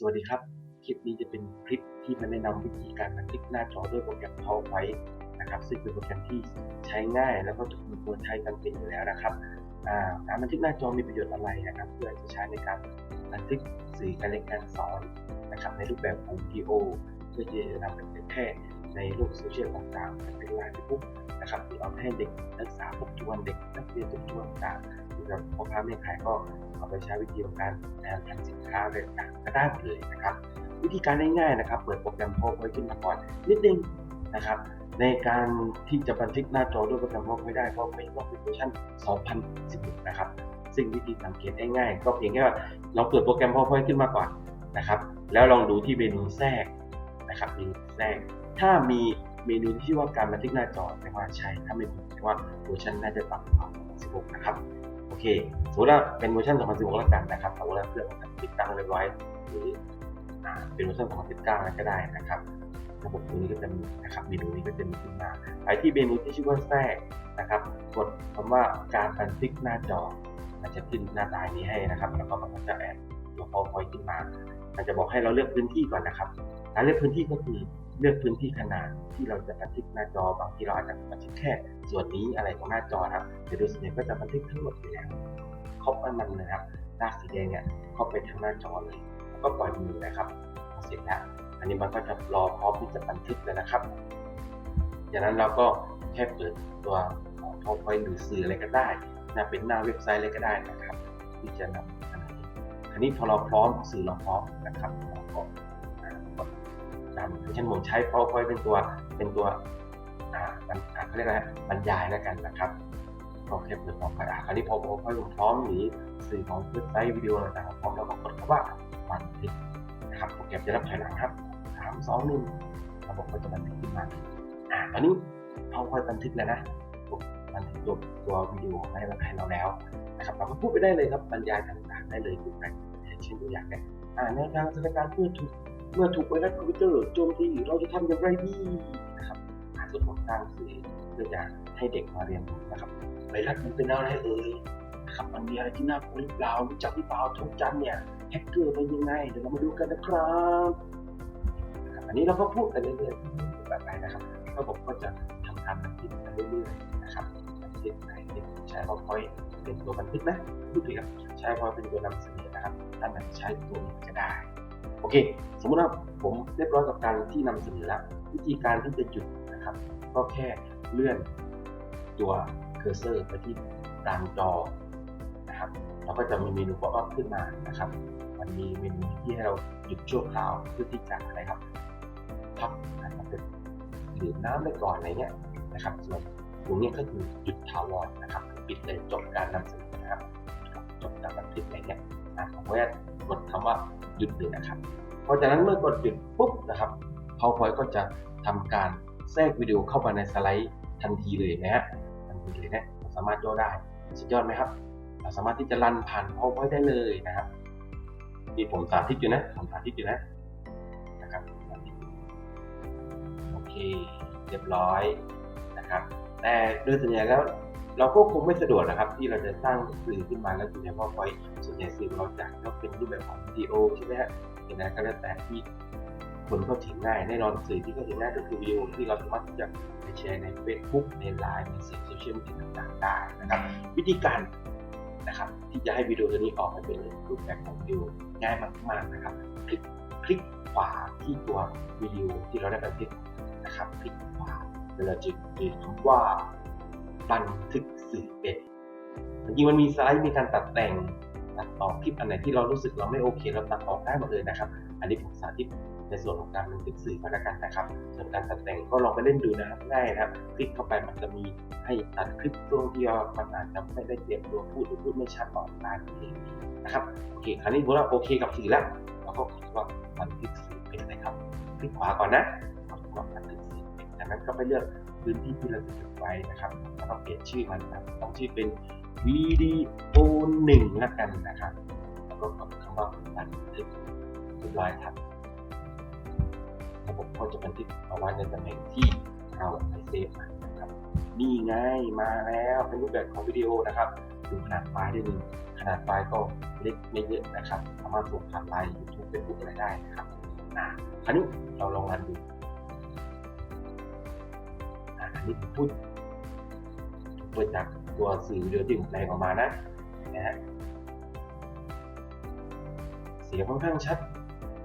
สวัสดีครับ คลิปนี้จะเป็นคลิปที่มาแนะนำวิธีการบันทึกหน้าจอด้วยโปรแกรม PowerPoint นะครับ ซึ่งเป็นโปรแกรมที่ใช้ง่าย แล้วก็ทุกคนใช้กันเป็นอยู่แล้วนะครับการบันทึกหน้าจอมีประโยชน์อะไรนะครับ เพื่อจะใช้ในการบันทึกสื่อการเรียนการสอนนะครับในรูปแบบของวิดีโอ เพื่อที่จะนำไปเผยแพร่ในโลกโซเชียลต่างๆเป็นไลน์เฟซบุ๊กนะครับหรือเอาให้เด็กนักศึกษาทบทวนเด็กนักเรียนทบทวนต่าง ๆหรือแบพ่อค้าแม่ขายก็เอาไปใช้วิธีของการแทนทางสินค้าอะไรต่างก็ได้หมดเลยนะครับ วิธีการง่ายๆนะครับ เปิดโปรแกรม PowerPoint ขึ้นมาก่อนนิดนึงนะครับ ในการที่จะบันทึกหน้าจอด้วยโปรแกรม PowerPoint ได้ PowerPoint ต้องเป็นเวอร์ชัน2016นะครับซึ่งวิธีสังเกตง่ายๆก็เพียงแค่ว่าเราเปิดโปรแกรม PowerPoint ขึ้นมาก่อนนะครับ แล้วลองดูที่เมนูแทรกนะครับเมนูแทรก ถ้ามีเมนูที่ว่าการบันทึกหน้าจอแปลว่าใช่ถ้าไม่มีแปลว่าเวอร์ชันน่าจะต่ำกว่า16นะครับ เคสมมติว่าเป็นเวอร์ชัน2016แล้วกันนะครับสมมติว่าเครื่องติดตั้งเรียบร้อยหรือเป็นเวอร์ชัน2019นั้นก็ได้นะครับระบบตัวนี้ก็จะมีนะครับเมนูนี้ก็จะมีขึ้นมาไปที่เมนูที่ชื่อว่าแทรกนะครับ กดคำว่าการบันทึกหน้าจอมันจะขึ้นหน้าตานี้ให้นะครับ แล้วก็มันก็จะแอดตัว PowerPoint ขึ้นมามันจะบอกให้เราเลือกพื้นที่ก่อนนะครับ การเลือกพื้นที่ก็คือเลือกพื้นที่ขนาดที่เราจะบันทึกหน้าจอบางทีเราอาจจะบันทึกแค่ส่วนนี้อะไรของหน้าจอนะครับแต่โดยส่วนใหญ่ก็จะบันทึกทั้งหมดอยู่แล้วครอบมันมันะครับลากสีแดงเนี่ยเข้าไปทั้งหน้าจอเลยแล้วก็ปล่อยมือนะครับพอเสร็จแล้วอันนี้มันก็จะรอพร้อมที่จะบันทึกแล้วนะครับจากนั้นเราก็แค่เปิดตัวของ PowerPoint หรือสื่ออะไรก็ได้นะเป็นหน้าเว็บไซต์อะไรก็ได้นะครับ ที่จะนำเสนออันนี้พอเราพร้อมสื่อเราพร้อมนะครับเราก็อ่ากด ตามเช่นผมใช้ PowerPoint เป็นตัวเป็นตัวอ่าเขาเรียกอะไรนะบรรยายแล้วกันนะครับก็แค่เปิด PowerPoint อ่าคราวนี้พอ PowerPoint ผมพร้อมหรือสื่อของเว็บไซต์วิดีโอต่างๆพร้อมแล้วก็กดคำว่าบันทึกนะครับโปรแกรมจะรับถอยหลังครับสามสองหนึ่งระบบก็จะบันทึกขึ้นมาอ่าตอนนี้ PowerPoint บันทึกแล้วนะบันทึกตัวตัววิดีโอให้เราให้เราแล้วนะครับเราก็พูดไปได้เลยครับบรรยายต่างๆได้เลยถูกไหมเช่นตัวอย่างเนี่ยอ่าในทางสถานการณ์เมื่อถูก เมื่อถูกไวรัสคอมพิวเตอร์โจมตีเราจะทำอย่างไรดีนะครับอาสมมติสร้างสื่อเพื่อจะให้เด็กมาเรียนรู้นะครับไวรัสมันเป็นอะไรเอ่ยนะครับมันมีอะไรที่น่ากลัวหรือเปล่ารู้จักหรือเปล่าทุกจันเนี่ยแฮกเกอร์เป็นยังไงเดี๋ยวเรามาดูกันนะครับนะครับอันนี้เราก็พูดกันเรื่อยๆแบบไหนนะครับระบบก็จะทำการบันทึกไปเรื่อยๆนะครับบันทึกไหนใช้ PowerPoint เป็นตัวบันทึกนะพูดถึงครับใช้ PowerPoint เป็นตัวนำเสนอนะครับท่านอาจจะใช้ตัวนี้ก็ได้ เค สมมติว่าผมเรียบร้อยกับการที่นำเสนอแล้ว วิธีการที่จะหยุดนะครับ ก็แค่เลื่อนตัวเคอร์เซอร์ไปที่กลางจอนะครับเราก็จะมีเมนู pop up ขึ้นมานะครับ มันมีเมนูที่ให้เราหยุดชั่วคราวเพื่อที่จะอะไรครับพักอะเป็นดื่มน้ำไปก่อนอะไรเงี้ยนะครับส่วนตรงนี้ก็คือหยุดถาวรนะครับ ปิดเลยจบการนำเสนอนะครับจบการบันทึกอะไรเงี้ยนะผมก็จะ กดคำว่าหยุดเลยนะครับ เพราะฉะนั้นเมื่อกดหยุดปุ๊บนะครับ PowerPoint ก็จะทำการแทรกวิดีโอเข้ามาในสไลด์ทันทีเลยนะฮะทันทีเลยนะสามารถย่อได้สุดยอดไหมครับเราสามารถที่จะรันผ่าน PowerPoint ได้เลยนะครับนี่ผมสาธิตอยู่นะผมสาธิตอยู่นะนะครับสาธิตอยู่โอเคเรียบร้อยนะครับแต่โดยส่วนใหญ่แล้ว เราก็คงไม่สะดวกนะครับ ที่เราจะสร้างสื่อขึ้นมาแล้วอยู่ใน PowerPoint ส่วนใหญ่สื่อเราจะก็เป็นรูปแบบของวิดีโอใช่ไหมฮะอย่างนั้นก็แล้วแต่ที่คนเข้าถึงง่ายแน่นอนสื่อที่เข้าถึงง่ายก็คือวิดีโอที่เราสามารถที่จะไปแชร์ใน Facebook ใน Line ในสื่อโซเชียลมีเดียต่างๆได้นะครับ วิธีการนะครับที่จะให้วิดีโอตัวนี้ออกมาเป็นรูปแบบของวิดีโอง่ายมากๆนะครับ คลิกคลิกขวาที่ตัววิดีโอที่เราได้บันทึกนะครับ คลิกขวาแล้วเราจะเจอคำว่า บันทึกสื่อเป็นจริงมันมีสไลด์มีการตัดแต่งตัดต่อคลิปอันไหนที่เรารู้สึกเราไม่โอเค เราตัดออกได้หมดเลยนะครับ อันนี้ผมสาธิตในส่วนของการบันทึกสื่อก็แล้วกันนะครับ ส่วนการตัดแต่งก็ลองไปเล่นดูนะครับง่ายนะครับ คลิกเข้าไปมันจะมีให้ตัดคลิปตรงที่เรามันอาจจะไม่ได้เตรียมตัวพูดหรือพูดไม่ชัดออกได้เองนะครับโอเคคราวนี้ผมว่าโอเคกับสื่อแล้วเราก็คลิกว่าบันทึกสื่อเป็นนะครับ คลิกขวาก่อนนะกว่าบันทึกสื่อเป็นจากนั้นก็ไปเลือก พื้นที่ที่เราจะเก็บไว้นะครับแล้วก็เปลี่ยนชื่อมันนะครับต้องชื่อเป็นวิดีโอหนึ่งแล้วกันนะครับแล้วก็กดคำว่าบันทึกเรียบร้อยครับระบบก็จะบันทึกเอาไว้ในตำแหน่งที่เราไปเซฟนะครับนี่ไงมาแล้วเป็นรูปแบบของวิดีโอนะครับดูขนาดไฟล์ได้เลยขนาดไฟล์ก็เล็กไม่เยอะนะครับ สามารถส่งผ่านไลน์ยูทูบเฟซบุ๊กอะไรได้นะครับอ่าคราวนี้เราลองรันดู พูดเปิดจากตัวสื่อวิดีโอที่ผมแปลงออกมานะนะฮะเสียงค่อนข้างชัด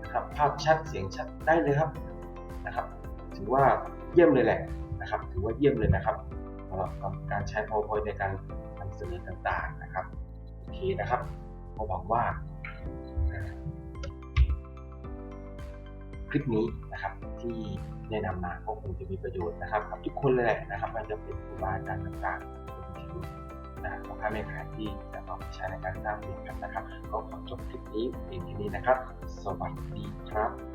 นะครับภาพชัดเสียงชัดได้เลยครับนะครับ ถือว่าเยี่ยมเลยแหละนะครับ ถือว่าเยี่ยมเลยนะครับสำหรับการใช้ PowerPoint ในการนำเสนอต่างๆนะครับโอเคนะครับก็หวังว่า ลิปนี้นะครับที่แนะนำมาก็คงจะมีประโยชน์นะครับกับทุกคนเลยแหละนะครับไมันจะเป็นครูบาอาจารย์ต่างๆรวมถึงนะพ่อค้าแม่ขายที่จะเอาไปใช้ในการสร้างเงินกันนะครับก็ขอจบคลิปนี้เพียงแค่นี้นะครับ สวัสดีครับ